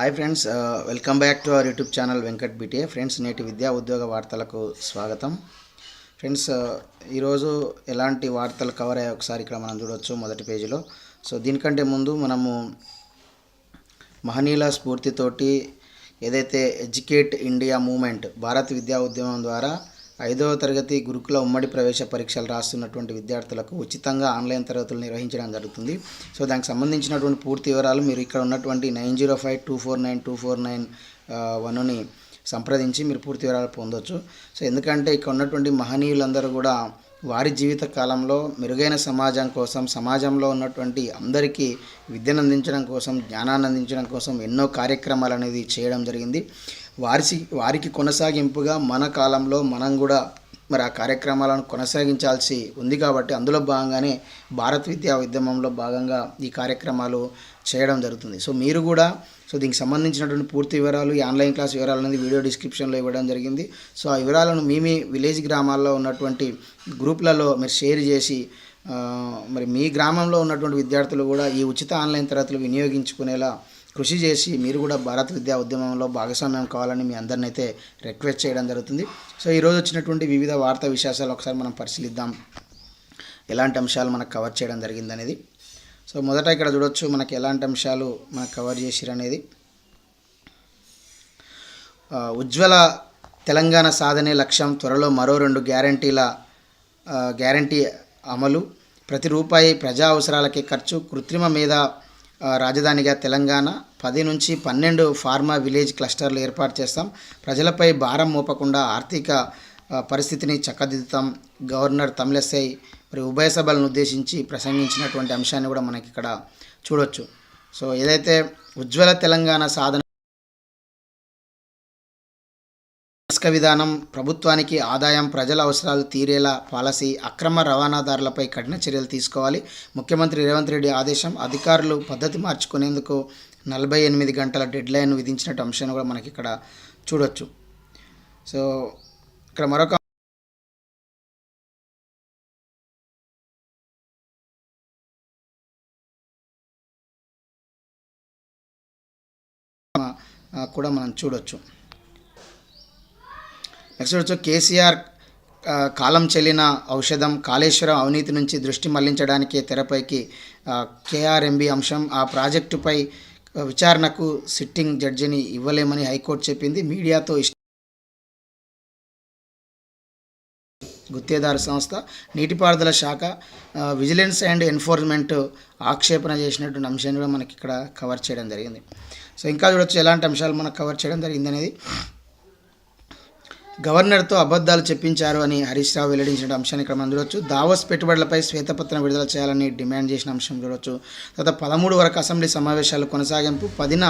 Hi friends welcome back to our YouTube channel Venkat BTA friends నేటి విద్యా ఉద్యోగ వార్తలకు స్వాగతం. ఫ్రెండ్స్ uh, ఈరోజు ఎలాంటి వార్తలు కవర్ అయ్యాయి ఒకసారి ఇక్కడ మనం చూడవచ్చు మొదటి పేజీలో. సో దీనికంటే ముందు మనము మహనీయుల స్ఫూర్తితోటి ఏదైతే ఎడ్యుకేట్ ఇండియా మూమెంట్ భారత్ విద్యా ఉద్యమం ద్వారా ఐదవ తరగతి గురుకుల ఉమ్మడి ప్రవేశ పరీక్షలు రాస్తున్నటువంటి విద్యార్థులకు ఉచితంగా ఆన్లైన్ తరగతులు నిర్వహించడం జరుగుతుంది. సో దానికి సంబంధించినటువంటి పూర్తి వివరాలు మీరు ఇక్కడ ఉన్నటువంటి nine zero five two four nine two four nine వన్ని సంప్రదించి మీరు పూర్తి వివరాలు పొందొచ్చు. సో ఎందుకంటే ఇక్కడ ఉన్నటువంటి మహనీయులందరూ కూడా వారి జీవిత కాలంలో మెరుగైన సమాజం కోసం సమాజంలో ఉన్నటువంటి అందరికీ విద్యను అందించడం కోసం జ్ఞానాన్ని అందించడం కోసం ఎన్నో కార్యక్రమాలు అనేది చేయడం జరిగింది. వారి వారికి కొనసాగింపుగా మన కాలంలో మనం కూడా మరి ఆ కార్యక్రమాలను కొనసాగించాల్సి ఉంది కాబట్టి అందులో భాగంగానే భారత్ విద్యా ఉద్యమంలో భాగంగా ఈ కార్యక్రమాలు చేయడం జరుగుతుంది. సో మీరు కూడా సో దీనికి సంబంధించినటువంటి పూర్తి వివరాలు ఈ ఆన్లైన్ క్లాస్ వివరాలు అనేది వీడియో డిస్క్రిప్షన్లో ఇవ్వడం జరిగింది. సో ఆ వివరాలను మీ మీ విలేజ్ గ్రామాల్లో ఉన్నటువంటి గ్రూప్లలో మీరు షేర్ చేసి మరి మీ గ్రామంలో ఉన్నటువంటి విద్యార్థులు కూడా ఈ ఉచిత ఆన్లైన్ తరగతులు వినియోగించుకునేలా కృషి చేసి మీరు కూడా భారత విద్యా ఉద్యమంలో భాగస్వామ్యం కావాలని మీ అందరిని అయితే రిక్వెస్ట్ చేయడం జరుగుతుంది. సో ఈరోజు వచ్చినటువంటి వివిధ వార్తా విశేషాలు ఒకసారి మనం పరిశీలిద్దాం. ఎలాంటి అంశాలు మనకు కవర్ చేయడం జరిగింది అనేది సో మొదట ఇక్కడ చూడొచ్చు మనకి ఎలాంటి అంశాలు మనకు కవర్ చేసిరు అనేది ఉజ్వల తెలంగాణ సాధనే లక్ష్యం త్వరలో మరో రెండు గ్యారంటీల గ్యారంటీ అమలు. ప్రతి రూపాయి ప్రజా అవసరాలకే ఖర్చు కృత్రిమ మీద రాజధానిగా తెలంగాణ పది నుంచి పన్నెండు ఫార్మా విలేజ్ క్లస్టర్లు ఏర్పాటు చేస్తాం. ప్రజలపై భారం మోపకుండా ఆర్థిక పరిస్థితిని చక్కదిద్దుతాం. గవర్నర్ తమిళసై మరి ఉభయ సభలను ఉద్దేశించి ప్రసంగించినటువంటి అంశాన్ని కూడా మనకి ఇక్కడ చూడొచ్చు. సో ఏదైతే ఉజ్వల తెలంగాణ సాధన ఇసుక విధానం ప్రభుత్వానికి ఆదాయం ప్రజల అవసరాలు తీరేలా పాలసీ అక్రమ రవాణాదారులపై కఠిన చర్యలు తీసుకోవాలి. ముఖ్యమంత్రి రేవంత్ రెడ్డి ఆదేశం అధికారులు పద్ధతి మార్చుకునేందుకు నలభై ఎనిమిది గంటల డెడ్లైన్ విధించినట్టు అంశాన్ని కూడా మనకి ఇక్కడ చూడొచ్చు. సో ఇక్కడ మరొక కూడా మనం చూడొచ్చు. నెక్స్ట్ వచ్చి కేసీఆర్ కాలం చెల్లిన ఔషధం కాళేశ్వరం అవినీతి నుంచి దృష్టి మళ్ళించడానికి తెరపైకి కేఆర్ఎంబి అంశం. ఆ ప్రాజెక్టుపై విచారణకు సిట్టింగ్ జడ్జిని ఇవ్వలేమని హైకోర్టు చెప్పింది. మీడియాతో ఇష్ట గుత్తేదారు సంస్థ నీటిపారుదల శాఖ విజిలెన్స్ అండ్ ఎన్ఫోర్స్మెంట్ ఆక్షేపణ చేసినటువంటి అంశాన్ని కూడా మనకి ఇక్కడ కవర్ చేయడం జరిగింది. సో ఇంకా చూడొచ్చు ఎలాంటి అంశాలు మనకు కవర్ చేయడం జరిగింది అనేది గవర్నర్తో అబద్ధాలు చెప్పించారు అని హరీష్ రావు వెల్లడించిన అంశాన్ని ఇక్కడ మనం చూడొచ్చు. దావోస్ పెట్టుబడులపై శ్వేతపత్రం విడుదల చేయాలని డిమాండ్ చేసిన అంశం చూడవచ్చు తర్వాత పదమూడు వరకు అసెంబ్లీ సమావేశాలు కొనసాగింపు పదిన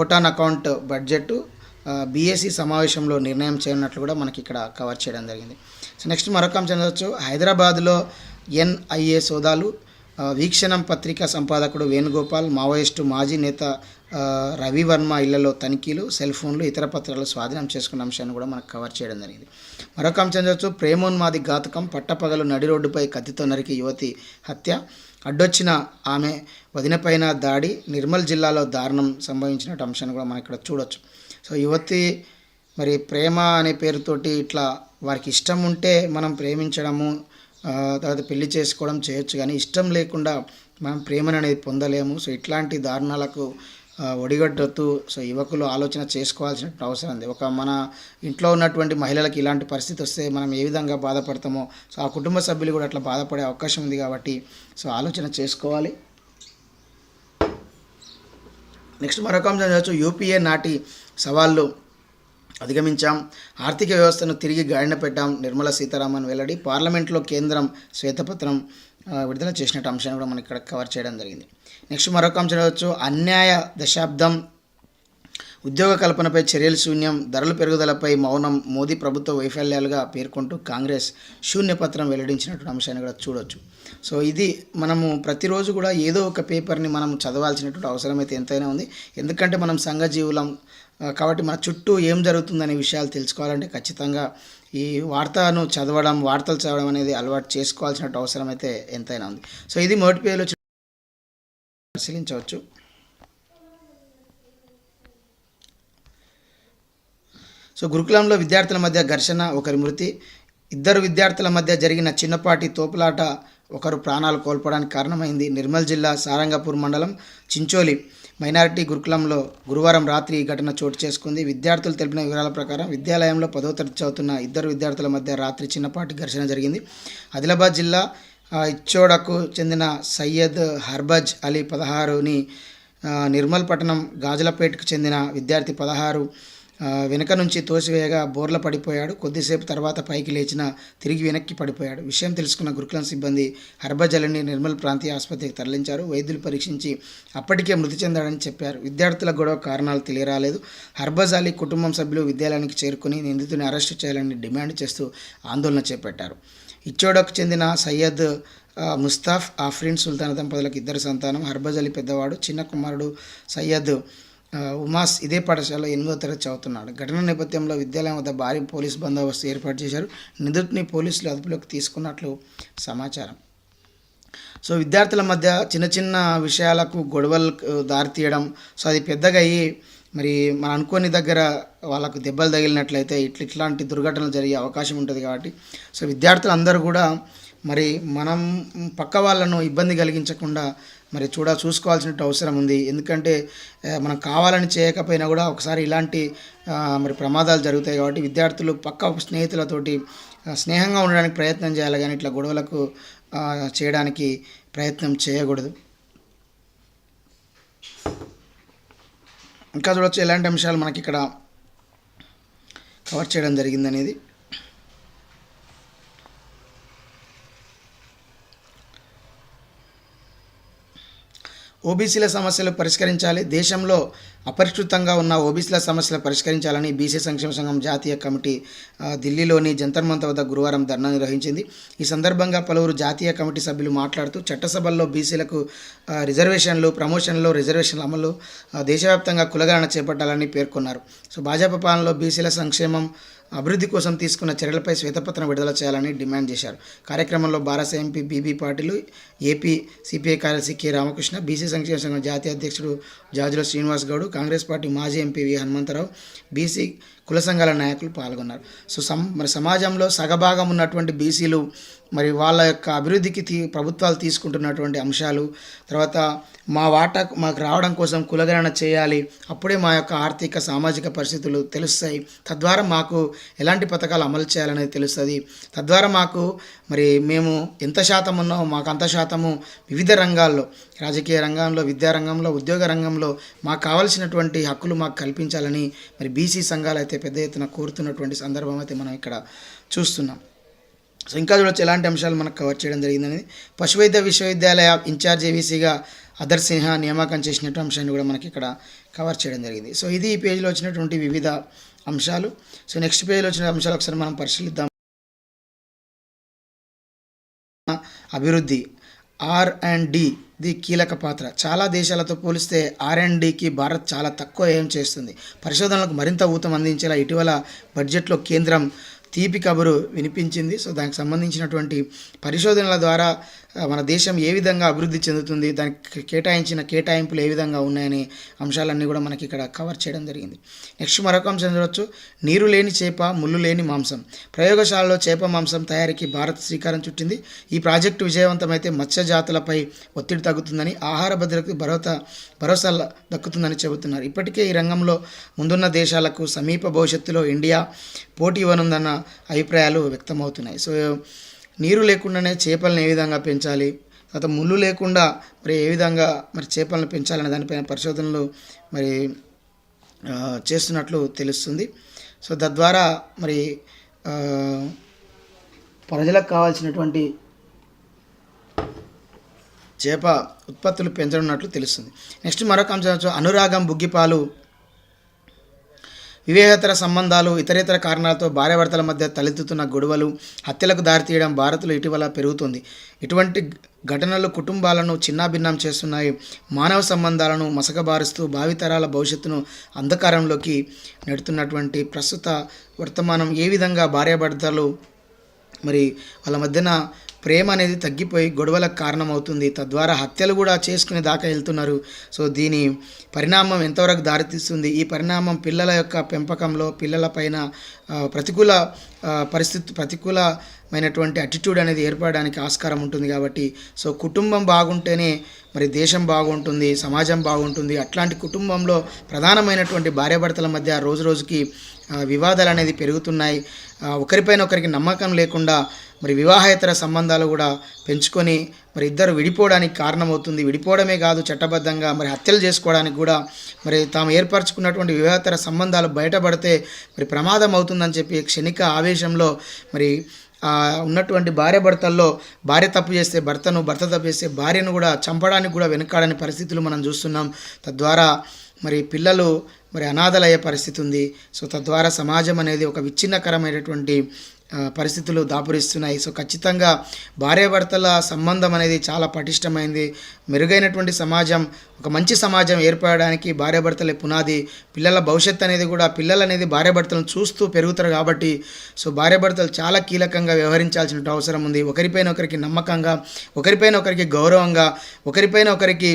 ఓటాన్ అకౌంట్ బడ్జెట్ బీఎస్సీ సమావేశంలో నిర్ణయం చేయనున్నట్లు కూడా మనకి ఇక్కడ కవర్ చేయడం జరిగింది. సో నెక్స్ట్ మరొక అంశం చూడవచ్చు హైదరాబాద్లో ఎన్ఐఏ సోదాలు వీక్షణం పత్రికా సంపాదకుడు వేణుగోపాల్ మావోయిస్టు మాజీ నేత రవివర్మ ఇళ్ళలో తనిఖీలు సెల్ ఫోన్లు ఇతర పత్రాలు స్వాధీనం చేసుకున్న అంశాన్ని కూడా మనకు కవర్ చేయడం జరిగింది. మరొక అంశం చూడొచ్చు. ప్రేమోన్మాది ఘాతకం పట్టపగలు నడి రోడ్డుపై కత్తితో నరికి యువతి హత్య. అడ్డొచ్చిన ఆమె వదినపైన దాడి. నిర్మల్ జిల్లాలో దారుణం సంభవించినట్టు అంశాన్ని కూడా మనం ఇక్కడ చూడొచ్చు. సో యువతి మరి ప్రేమ అనే పేరుతోటి ఇట్లా వారికి ఇష్టం ఉంటే మనం ప్రేమించడము తర్వాత పెళ్ళి చేసుకోవడం చేయొచ్చు. కానీ ఇష్టం లేకుండా మనం ప్రేమను అనేది పొందలేము. సో ఇట్లాంటి దారుణాలకు ఆ, ఒడిగట్టొద్దు సో యువకులు ఆలోచన చేసుకోవాల్సిన అవసరం ఉంది. ఒక మన ఇంట్లో ఉన్నటువంటి మహిళలకు ఇలాంటి పరిస్థితి వస్తే మనం ఏ విధంగా బాధపడతామో సో ఆ కుటుంబ సభ్యులు కూడా అట్లా బాధపడే అవకాశం ఉంది కాబట్టి సో ఆలోచన చేసుకోవాలి. నెక్స్ట్ మరొక అంశం చూడవచ్చు యూపీఏ నాటి సవాళ్ళు అధిగమించాం. ఆర్థిక వ్యవస్థను తిరిగి గాడిన పెట్టాం నిర్మలా సీతారామన్ వెల్లడి. పార్లమెంట్లో కేంద్రం శ్వేతపత్రం. విడుదల చేసినట్టు అంశాన్ని కూడా మనం ఇక్కడ కవర్ చేయడం జరిగింది. నెక్స్ట్ మరొక అంశం చూడవచ్చు. అన్యాయ దశాబ్దం ఉద్యోగ కల్పనపై చర్యలు శూన్యం ధరల పెరుగుదలపై మౌనం మోదీ ప్రభుత్వ వైఫల్యాలుగా పేర్కొంటూ కాంగ్రెస్ శూన్యపత్రం వెల్లడించినటువంటి అంశాన్ని కూడా చూడొచ్చు. సో ఇది మనము ప్రతిరోజు కూడా ఏదో ఒక పేపర్ని మనం చదవాల్సినటువంటి అవసరం అయితే ఎంతైనా ఉంది. ఎందుకంటే మనం సంఘజీవులం కాబట్టి మన చుట్టూ ఏం జరుగుతుందనే విషయాలు తెలుసుకోవాలంటే ఖచ్చితంగా ఈ వార్తను చదవడం వార్తలు చదవడం అనేది అలవాటు చేసుకోవాల్సిన అవసరం అయితే ఎంతైనా ఉంది. సో ఇది మొదటి పేలో పరిశీలించవచ్చు. సో గురుకులంలో విద్యార్థుల మధ్య ఘర్షణ ఒకరి మృతి ఇద్దరు విద్యార్థుల మధ్య జరిగిన చిన్నపాటి తోపులాట ఒకరు ప్రాణాలు కోల్పోవడానికి కారణమైంది. నిర్మల్ జిల్లా సారంగపూర్ మండలం చించోలి మైనారిటీ గురుకులంలో గురువారం రాత్రి ఈ ఘటన చోటు చేసుకుంది. విద్యార్థులు తెలిపిన వివరాల ప్రకారం విద్యాలయంలో పదో తరగతి చదువుతున్న ఇద్దరు విద్యార్థుల మధ్య రాత్రి చిన్నపాటి ఘర్షణ జరిగింది. ఆదిలాబాద్ జిల్లా ఇచ్చోడకు చెందిన సయ్యద్ హర్బజ్ అలీ పదహారుని నిర్మల్ పట్టణం గాజులపేటకు చెందిన విద్యార్థి పదహారు వెనుక నుంచి తోసివేయగా బోర్ల పడిపోయాడు. కొద్దిసేపు తర్వాత పైకి లేచిన తిరిగి వెనక్కి పడిపోయాడు. విషయం తెలుసుకున్న గురుకులం సిబ్బంది హర్భజలని అలీని నిర్మల్ ప్రాంతీయ ఆసుపత్రికి తరలించారు. వైద్యులు పరీక్షించి అప్పటికే మృతి చెందాడని చెప్పారు. విద్యార్థుల గొడవ కారణాలు తెలియరాలేదు. హర్బజ్ అలీ కుటుంబం సభ్యులు విద్యాలయానికి చేరుకుని నిందితుని అరెస్టు చేయాలని డిమాండ్ చేస్తూ ఆందోళన చేపట్టారు. ఇచ్చోడకు చెందిన సయ్యద్ ముస్తాఫ్ ఆఫ్రిన్ సుల్తాన్ దంపతులకు ఇద్దరు సంతానం. హర్బజ్ అలీ పెద్దవాడు. చిన్న కుమారుడు సయ్యద్ ఉమాస్ ఇదే పాఠశాలలో ఎనిమిదో తరగతి చదువుతున్నాడు. ఘటన నేపథ్యంలో విద్యాలయం వద్ద భారీ పోలీస్ బందోబస్తు ఏర్పాటు చేశారు. నిందితుడిని పోలీసులు అదుపులోకి తీసుకున్నట్లు సమాచారం. సో విద్యార్థుల మధ్య చిన్న చిన్న విషయాలకు గొడవలు దారితీయడం సో అది పెద్దగా అయ్యి మరి మనం అనుకోని దగ్గర వాళ్ళకు దెబ్బలు తగిలినట్లయితే ఇట్లా ఇట్లాంటి దుర్ఘటనలు జరిగే అవకాశం ఉంటుంది కాబట్టి సో విద్యార్థులందరూ కూడా మరి మనం పక్క వాళ్ళను ఇబ్బంది కలిగించకుండా మరి చూడ చూసుకోవాల్సిన అవసరం ఉంది. ఎందుకంటే మనం కావాలని చేయకపోయినా కూడా ఒకసారి ఇలాంటి మరి ప్రమాదాలు జరుగుతాయి కాబట్టి విద్యార్థులు పక్క స్నేహితులతోటి స్నేహంగా ఉండడానికి ప్రయత్నం చేయాలి కానీ ఇట్లా గొడవలకు చేయడానికి ప్రయత్నం చేయకూడదు. ఇంకా చూడొచ్చు ఎలాంటి అంశాలు మనకి ఇక్కడ కవర్ చేయడం జరిగిందనేది. ఓబీసీల సమస్యలు పరిష్కరించాలి. దేశంలో అపరిష్కృతంగా ఉన్న ఓబీసీల సమస్యలు పరిష్కరించాలని బీసీ సంక్షేమ సంఘం జాతీయ కమిటీ ఢిల్లీలోని జంతర్మంత వద్ద గురువారం ధర్నా నిర్వహించింది. ఈ సందర్భంగా పలువురు జాతీయ కమిటీ సభ్యులు మాట్లాడుతూ చట్టసభల్లో బీసీలకు రిజర్వేషన్లు ప్రమోషన్లు రిజర్వేషన్ల అమలు దేశవ్యాప్తంగా కులగణన చేపట్టాలని పేర్కొన్నారు. సో భాజపా పాలనలో బీసీల సంక్షేమం అభివృద్ధి కోసం తీసుకున్న చర్యలపై శ్వేతపత్రం విడుదల చేయాలని డిమాండ్ చేశారు. కార్యక్రమంలో భారత MP BB Patil AP CPI కార్యదర్శి కె రామకృష్ణ బీసీ సంక్షేమ సంఘం జాతీయ అధ్యక్షుడు జాజుల శ్రీనివాస్ గౌడ్ కాంగ్రెస్ పార్టీ మాజీ ఎంపీ వి హనుమంతరావు బీసీ కుల సంఘాల నాయకులు పాల్గొన్నారు. సో సం మరి సమాజంలో సగభాగం ఉన్నటువంటి బీసీలు మరి వాళ్ళ యొక్క అభివృద్ధికి తీ ప్రభుత్వాలు తీసుకుంటున్నటువంటి అంశాలు తర్వాత మా వాటా మాకు రావడం కోసం కులగణన చేయాలి అప్పుడే మా యొక్క ఆర్థిక సామాజిక పరిస్థితులు తెలుస్తాయి. తద్వారా మాకు ఎలాంటి పథకాలు అమలు చేయాలనేది తెలుస్తుంది. తద్వారా మాకు మరి మేము ఎంత శాతం ఉన్నామో మాకు అంత శాతము వివిధ రంగాల్లో రాజకీయ రంగంలో విద్యా రంగంలో ఉద్యోగ రంగంలో మాకు కావాల్సినటువంటి హక్కులు మాకు కల్పించాలని మరి బీసీ సంఘాలు అయితే పెద్ద ఎత్తున కోరుతున్నటువంటి సందర్భం అయితే మనం ఇక్కడ చూస్తున్నాం. సో ఇంకా చూడొచ్చు ఎలాంటి అంశాలు మనకు కవర్ చేయడం జరిగిందని పశువైద్య విశ్వవిద్యాలయ ఇన్ఛార్జ్ ఏవీసీగా అదర్ సిన్హా నియామకం చేసినటువంటి అంశాన్ని కూడా మనకి ఇక్కడ కవర్ చేయడం జరిగింది. సో ఇది ఈ పేజీలో వచ్చినటువంటి వివిధ అంశాలు. సో నెక్స్ట్ పేజ్లో వచ్చిన అంశాలు ఒకసారి మనం పరిశీలిద్దాం. అభివృద్ధి. ఆర్ అండ్ డి ది కీలక పాత్ర. చాలా దేశాలతో పోలిస్తే ఆర్ అండ్ డికి భారత్ చాలా తక్కువ ఏం చేస్తుంది. పరిశోధనలకు మరింత ఊతం అందించేలా ఇటీవల బడ్జెట్లో కేంద్రం తీపి కబురు వినిపించింది. సో దానికి సంబంధించినటువంటి పరిశోధనల ద్వారా మన దేశం ఏ విధంగా అభివృద్ధి చెందుతుంది దానికి కేటాయించిన కేటాయింపులు ఏ విధంగా ఉన్నాయనే అంశాలన్నీ కూడా మనకి ఇక్కడ కవర్ చేయడం జరిగింది. నెక్స్ట్ మరొక అంశం చూడవచ్చు నీరు లేని చేప ముళ్ళు లేని మాంసం. ప్రయోగశాలలో చేప మాంసం తయారీకి భారత్ శ్రీకారం చుట్టింది. ఈ ప్రాజెక్టు విజయవంతమైతే మత్స్య జాతులపై ఒత్తిడి తగ్గుతుందని ఆహార భద్రతకు భరోసా భరోసా దక్కుతుందని చెబుతున్నారు. ఇప్పటికే ఈ రంగంలో ముందున్న దేశాలకు సమీప భవిష్యత్తులో ఇండియా పోటీ ఇవ్వనుందన్న అభిప్రాయాలు వ్యక్తమవుతున్నాయి. సో నీరు లేకుండానే చేపలను ఏ విధంగా పెంచాలి? తర్వాత ముళ్ళు లేకుండా మరి ఏ విధంగా మరి చేపలను పెంచాలనే దానిపైన పరిశోధనలు మరి చేస్తున్నట్లు తెలుస్తుంది. సో తద్వారా మరి ప్రజలకు కావాల్సినటువంటి చేప ఉత్పత్తులు పెంచనున్నట్లు తెలుస్తుంది. నెక్స్ట్ మరొక అంశం అనురాగం బుగ్గిపాలు వివేహేతర సంబంధాలు ఇతరేతర కారణాలతో భార్యాభర్తల మధ్య తలెత్తుతున్న గొడవలు హత్యలకు దారితీయడం భారత్లో ఇటీవల పెరుగుతుంది. ఇటువంటి ఘటనలు కుటుంబాలను చిన్నాభిన్నం చేస్తున్నాయి. మానవ సంబంధాలను మసకబారుస్తూ భావితరాల భవిష్యత్తును అంధకారంలోకి నెడుతున్నటువంటి ప్రస్తుత వర్తమానం ఏ విధంగా భార్యాభర్తలు మరి వాళ్ళ మధ్యన ప్రేమ అనేది తగ్గిపోయి గొడవలకు కారణమవుతుంది. తద్వారా హత్యలు కూడా చేసుకునే దాకా వెళ్తున్నారు. సో దీని పరిణామం ఎంతవరకు దారితీస్తుంది ఈ పరిణామం పిల్లల యొక్క పెంపకంలో పిల్లల పైన ప్రతికూల పరిస్థితి ప్రతికూలమైనటువంటి అటిట్యూడ్ అనేది ఏర్పడడానికి ఆస్కారం ఉంటుంది కాబట్టి సో కుటుంబం బాగుంటేనే మరి దేశం బాగుంటుంది సమాజం బాగుంటుంది. అట్లాంటి కుటుంబంలో ప్రధానమైనటువంటి భార్యాభర్తల మధ్య రోజు రోజుకి వివాదాలు అనేది పెరుగుతున్నాయి. ఒకరిపైన ఒకరికి నమ్మకం లేకుండా మరి వివాహేతర సంబంధాలు కూడా పెంచుకొని మరి ఇద్దరు విడిపోవడానికి కారణమవుతుంది. విడిపోవడమే కాదు చట్టబద్ధంగా మరి హత్యలు చేసుకోవడానికి కూడా మరి తాము ఏర్పరచుకున్నటువంటి వివాహేతర సంబంధాలు బయటపడితే మరి ప్రమాదం అవుతుందని చెప్పి క్షణిక ఆవేశంలో మరి ఉన్నటువంటి భార్య భర్తల్లో భార్య తప్పు చేస్తే భర్తను భర్త తప్పు చేస్తే భార్యను కూడా చంపడానికి కూడా వెనకాడని పరిస్థితులు మనం చూస్తున్నాం. తద్వారా మరి పిల్లలు మరి అనాథలయ్యే పరిస్థితి ఉంది. సో తద్వారా సమాజం అనేది ఒక విచ్ఛిన్నకరమైనటువంటి పరిస్థితులు దాపురిస్తున్నాయి. సో ఖచ్చితంగా భార్యాభర్తల సంబంధం అనేది చాలా పటిష్టమైంది. మెరుగైనటువంటి సమాజం ఒక మంచి సమాజం ఏర్పడడానికి భార్యాభర్తలే పునాది. పిల్లల భవిష్యత్తు అనేది కూడా పిల్లలు అనేది భార్యాభర్తలను చూస్తూ పెరుగుతారు కాబట్టి సో భార్యాభర్తలు చాలా కీలకంగా వ్యవహరించాల్సిన అవసరం ఉంది. ఒకరిపైన ఒకరికి నమ్మకంగా ఒకరిపైన ఒకరికి గౌరవంగా ఒకరిపైన ఒకరికి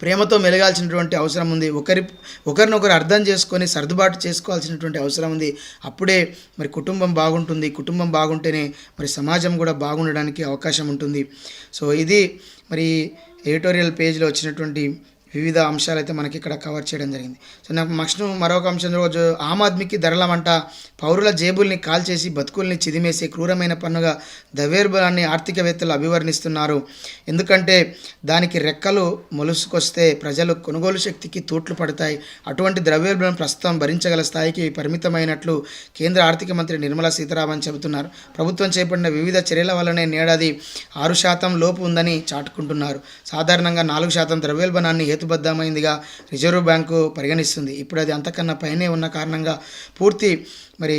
ప్రేమతో మెలగాల్సినటువంటి అవసరం ఉంది. ఒకరి ఒకరినొకరు అర్థం చేసుకొని సర్దుబాటు చేసుకోవాల్సినటువంటి అవసరం ఉంది. అప్పుడే మరి కుటుంబం బాగుంటుంది. కుటుంబం బాగుంటేనే మరి సమాజం కూడా బాగుండడానికి అవకాశం ఉంటుంది. సో ఇది మరి ఎడిటోరియల్ పేజ్లో వచ్చినటువంటి వివిధ అంశాలు అయితే మనకి ఇక్కడ కవర్ చేయడం జరిగింది. సో నాకు నెక్స్ట్ మరొక అంశం రోజు ఆమ్ ఆద్మీకి ధరలమంట పౌరుల జేబుల్ని కాల్చేసి బతుకుల్ని చిదిమేసే క్రూరమైన పన్నుగా ద్రవ్యోల్బణాన్ని ఆర్థికవేత్తలు అభివర్ణిస్తున్నారు. ఎందుకంటే దానికి రెక్కలు మొలుసుకొస్తే ప్రజలు కొనుగోలు శక్తికి తూట్లు పడతాయి. అటువంటి ద్రవ్యోల్బణం ప్రస్తుతం భరించగల స్థాయికి పరిమితమైనట్లు కేంద్ర ఆర్థిక మంత్రి నిర్మలా సీతారామన్ చెబుతున్నారు. ప్రభుత్వం చేపట్టిన వివిధ చర్యల వల్లనే నేడాది ఆరు శాతం లోపు ఉందని చాటుకుంటున్నారు. సాధారణంగా నాలుగు శాతం ద్రవ్యోల్బణాన్ని హేతుబద్ధమైందిగా రిజర్వ్ బ్యాంకు పరిగణిస్తుంది. ఇప్పుడు అది అంతకన్నా పైనే ఉన్న కారణంగా పూర్తి మరి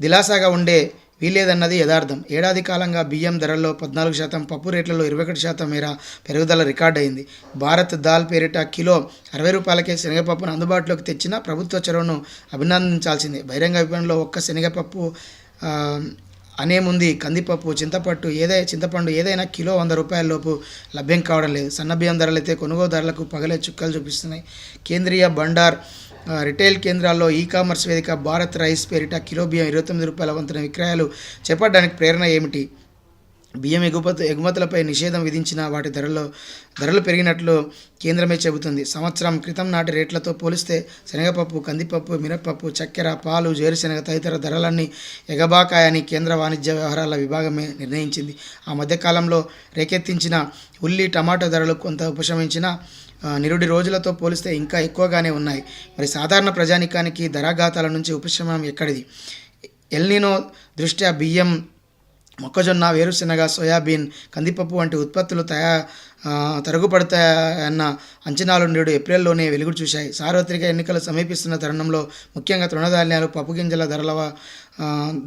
దిలాసాగా ఉండే వీలేదన్నది యథార్థం. ఏడాది కాలంగా బియ్యం ధరల్లో పద్నాలుగు శాతం పప్పు రేట్లలో ఇరవై ఒకటి శాతం మేర పెరుగుదల రికార్డ్ అయింది భారత్ దాల్ పేరిట కిలో అరవై రూపాయలకే శనగపప్పును అందుబాటులోకి తెచ్చిన ప్రభుత్వ చొరవను అభినందించాల్సిందే. బహిరంగ విపణిలో ఒక్క శనగపప్పు అనేముంది కందిపప్పు చింతపట్టు ఏదైనా చింతపండు ఏదైనా కిలో వంద రూపాయల లోపు లభ్యం కావడం లేదు. సన్న బియ్యం ధరలు అయితే ధరలకు పగలే చుక్కలు చూపిస్తున్నాయి. కేంద్రీయ బండార్ రిటైల్ కేంద్రాల్లో ఈ కామర్స్ వేదిక భారత్ రైస్ పేరిట కిలో బియ్యం ఇరవై తొమ్మిది రూపాయల వంతున విక్రయాలు చేపట్టడానికి ప్రేరణ ఏమిటి? బియ్యం ఎగుమతి ఎగుమతులపై నిషేధం విధించిన వాటి ధరల్లో ధరలు పెరిగినట్లు కేంద్రమే చెబుతుంది. సంవత్సరం క్రితం నాటి రేట్లతో పోలిస్తే శనగపప్పు కందిపప్పు మినప్పప్పు చక్కెర పాలు వేరుశెనగ తదితర ధరలన్నీ ఎగబాకాయని కేంద్ర వాణిజ్య వ్యవహారాల విభాగమే నిర్ణయించింది. ఆ మధ్యకాలంలో రేకెత్తించిన ఉల్లి టమాటో ధరలు కొంత ఉపశమించిన నిరుడి రోజులతో పోలిస్తే ఇంకా ఎక్కువగానే ఉన్నాయి. మరి సాధారణ ప్రజానికానికి ధరాఘాతాల నుంచి ఉపశమనం ఎక్కడిది? ఎల్నినో దృష్ట్యా బియ్యం మొక్కజొన్న వేరుశెనగ సోయాబీన్ కందిపప్పు వంటి ఉత్పత్తులు తయా తరుగుపడతాయన్న అంచనాలు నేడు ఏప్రిల్లోనే వెలుగు చూశాయి. సార్వత్రిక ఎన్నికలు సమీపిస్తున్న తరుణంలో ముఖ్యంగా తృణధాన్యాలు పప్పు గింజల ధరల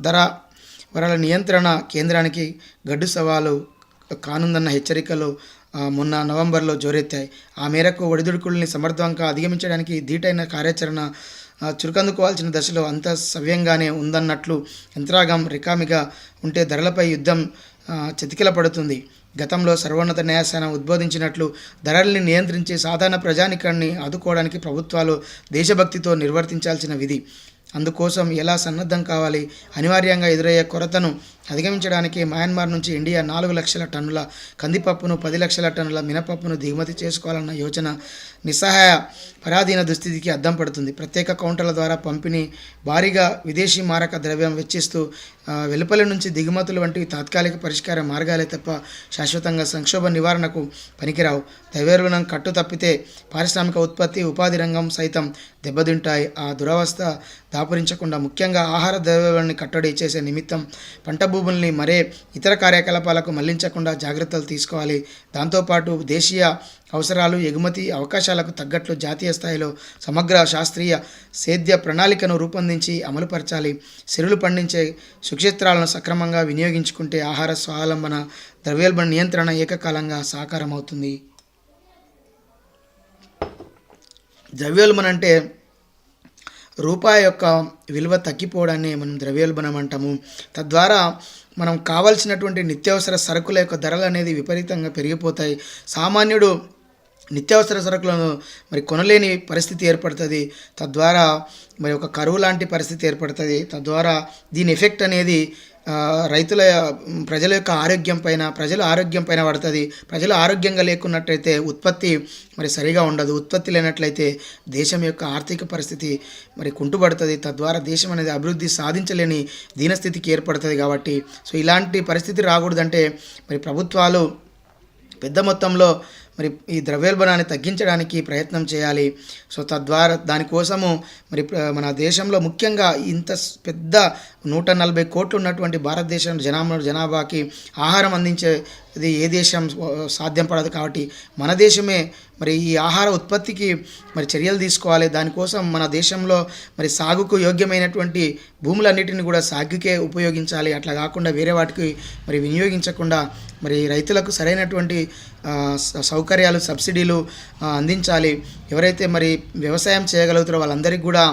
ధర వరల నియంత్రణ కేంద్రానికి గడ్డు సవాలు కానుందన్న హెచ్చరికలు మొన్న నవంబర్లో జోరెత్తాయి. ఆ మేరకు ఒడిదుడుకుల్ని సమర్థవంగా అధిగమించడానికి ధీటైన కార్యాచరణ చురుకందుకోవాల్సిన దశలో అంత సవ్యంగానే ఉందన్నట్లు యంత్రాంగం రికామిగా ఉంటే ధరలపై యుద్ధం చతికిల పడుతుంది గతంలో సర్వోన్నత న్యాయస్థానం ఉద్బోధించినట్లు ధరల్ని నియంత్రించే సాధారణ ప్రజానికాన్ని ఆదుకోవడానికి ప్రభుత్వాలు దేశభక్తితో నిర్వర్తించాల్సిన విధి. అందుకోసం ఎలా సన్నద్ధం కావాలి అనివార్యంగా ఎదురయ్యే కొరతను అధిగమించడానికి మయన్మార్ నుంచి ఇండియా నాలుగు లక్షల టన్నుల కందిపప్పును పది లక్షల టన్నుల మినపప్పును దిగుమతి చేసుకోవాలన్న యోచన నిస్సహాయ పరాధీన దుస్థితికి అద్దం పడుతుంది. ప్రత్యేక కౌంటర్ల ద్వారా పంపిణీ భారీగా విదేశీ మారక ద్రవ్యం వెచ్చిస్తూ వెలుపల నుంచి దిగుమతులు వంటివి తాత్కాలిక పరిష్కార మార్గాలే తప్ప శాశ్వతంగా సంక్షోభ నివారణకు పనికిరావు. ద్రవ్యోల్బణం కట్టు తప్పితే పారిశ్రామిక ఉత్పత్తి ఉపాధి రంగం సైతం దెబ్బతింటాయి. ఆ దురవస్థ దాపురించకుండా ముఖ్యంగా ఆహార ద్రవ్యాలని కట్టడి చేసే నిమిత్తం పంట భూముల్ని మరే ఇతర కార్యకలాపాలకు మళ్ళించకుండా జాగ్రత్తలు తీసుకోవాలి. దాంతోపాటు దేశీయ అవసరాలు ఎగుమతి అవకాశాలకు తగ్గట్లు జాతీయ స్థాయిలో సమగ్ర శాస్త్రీయ సేద్య ప్రణాళికను రూపొందించి అమలుపరచాలి. సిరులు పండించే సుక్షేత్రాలను సక్రమంగా వినియోగించుకుంటే ఆహార స్వావలంబన ద్రవ్యోల్బణ నియంత్రణ ఏకకాలంగా సాకారమవుతుంది. ద్రవ్యోల్బణ అంటే రూపాయి యొక్క విలువ తగ్గిపోవడాన్ని మనం ద్రవ్యోల్బణం అంటాము. తద్వారా మనం కావాల్సినటువంటి నిత్యావసర సరుకుల యొక్క ధరలు అనేది విపరీతంగా పెరిగిపోతాయి. సామాన్యుడు నిత్యావసర సరుకులను మరి కొనలేని పరిస్థితి ఏర్పడుతుంది. తద్వారా మరి ఒక కరువు లాంటి పరిస్థితి ఏర్పడుతుంది. తద్వారా దీని ఎఫెక్ట్ అనేది రైతుల ప్రజల యొక్క ఆరోగ్యం పైన ప్రజల ఆరోగ్యం పైన పడుతుంది. ప్రజలు ఆరోగ్యంగా లేకున్నట్లయితే ఉత్పత్తి మరి సరిగా ఉండదు. ఉత్పత్తి లేనట్లయితే దేశం యొక్క ఆర్థిక పరిస్థితి మరి కుంటుపడుతుంది. తద్వారా దేశం అనేది అభివృద్ధి సాధించలేని దీనస్థితికి ఏర్పడుతుంది కాబట్టి. సో ఇలాంటి పరిస్థితి రాకూడదంటే మరి ప్రభుత్వాలు పెద్ద మొత్తంలో మరి ఈ ద్రవ్యోల్బణాన్ని తగ్గించడానికి ప్రయత్నం చేయాలి. సో తద్వారా దానికోసము మరి మన దేశంలో ముఖ్యంగా ఇంత పెద్ద నూట నలభై కోట్లు ఉన్నటువంటి భారతదేశం జనాభా జనాభాకి ఆహారం అందించేది ఏ దేశం సాధ్యం పడదు కాబట్టి మన దేశమే మరి ఈ ఆహార ఉత్పత్తికి మరి చర్యలు తీసుకోవాలి. దానికోసం మన దేశంలో మరి సాగుకు యోగ్యమైనటువంటి భూములన్నిటిని కూడా సాగుకే ఉపయోగించాలి. అట్లా కాకుండా వేరే వాటికి మరి వినియోగించకుండా మరి రైతులకు సరైనటువంటి సౌకర్యాలు సబ్సిడీలు అందించాలి. ఎవరైతే మరి వ్యవసాయం చేయగలుగుతారో వాళ్ళందరికీ కూడా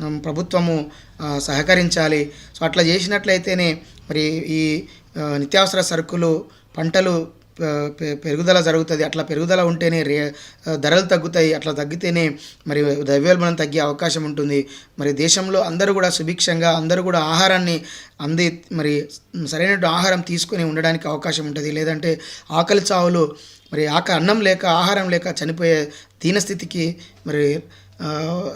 ప్రభుత్వము సహకరించాలి. సో అట్లా చేసినట్లయితేనే మరి ఈ నిత్యావసర సరుకులు పంటలు పె- పెరుగుదల జరుగుతుంది. అట్లా పెరుగుదల ఉంటేనే రే ధరలు తగ్గుతాయి. అట్లా తగ్గితేనే మరి ద్రవ్యోల్బణం తగ్గే అవకాశం ఉంటుంది. మరి దేశంలో అందరూ కూడా సుభిక్షంగా అందరూ కూడా ఆహారాన్ని అంది మరి సరైన ఆహారం తీసుకొని ఉండడానికి అవకాశం ఉంటుంది. లేదంటే ఆకలి చావులు మరి ఆక అన్నం లేక ఆహారం లేక చనిపోయే దీనస్థితికి మరి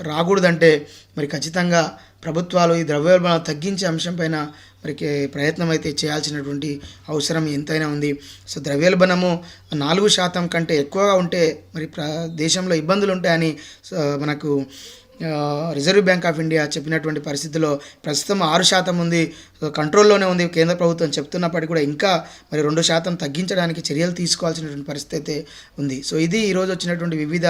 రాకూడదంటే మరి ఖచ్చితంగా ప్రభుత్వాలు ఈ ద్రవ్యోల్బణం తగ్గించే అంశంపైన మరి ప్రయత్నం అయితే చేయాల్సినటువంటి అవసరం ఎంతైనా ఉంది. సో ద్రవ్యోల్బణము నాలుగు శాతం కంటే ఎక్కువగా ఉంటే మరి ప్ర దేశంలో ఇబ్బందులు ఉంటాయని సో మనకు రిజర్వ్ బ్యాంక్ ఆఫ్ ఇండియా చెప్పినటువంటి పరిస్థితిలో ప్రస్తుతం ఆరు శాతం ఉంది కంట్రోల్లోనే ఉంది కేంద్ర ప్రభుత్వం చెప్తున్నప్పటికీ కూడా ఇంకా మరి రెండు శాతం తగ్గించడానికి చర్యలు తీసుకోవాల్సినటువంటి పరిస్థితి అయితే ఉంది. సో ఇది ఈరోజు వచ్చినటువంటి వివిధ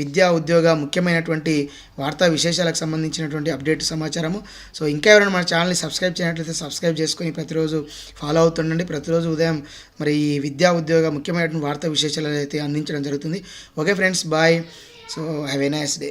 విద్యా ఉద్యోగ ముఖ్యమైనటువంటి వార్తా విశేషాలకు సంబంధించినటువంటి అప్డేట్ సమాచారము. సో ఇంకా ఎవరైనా మన ఛానల్ని సబ్స్క్రైబ్ చేయనట్లయితే సబ్స్క్రైబ్ చేసుకొని ప్రతిరోజు ఫాలో అవుతుండండి. ప్రతిరోజు ఉదయం మరి ఈ విద్యా ఉద్యోగ ముఖ్యమైనటువంటి వార్తా విశేషాలు అయితే అందించడం జరుగుతుంది. Okay friends bye. So have a nice day.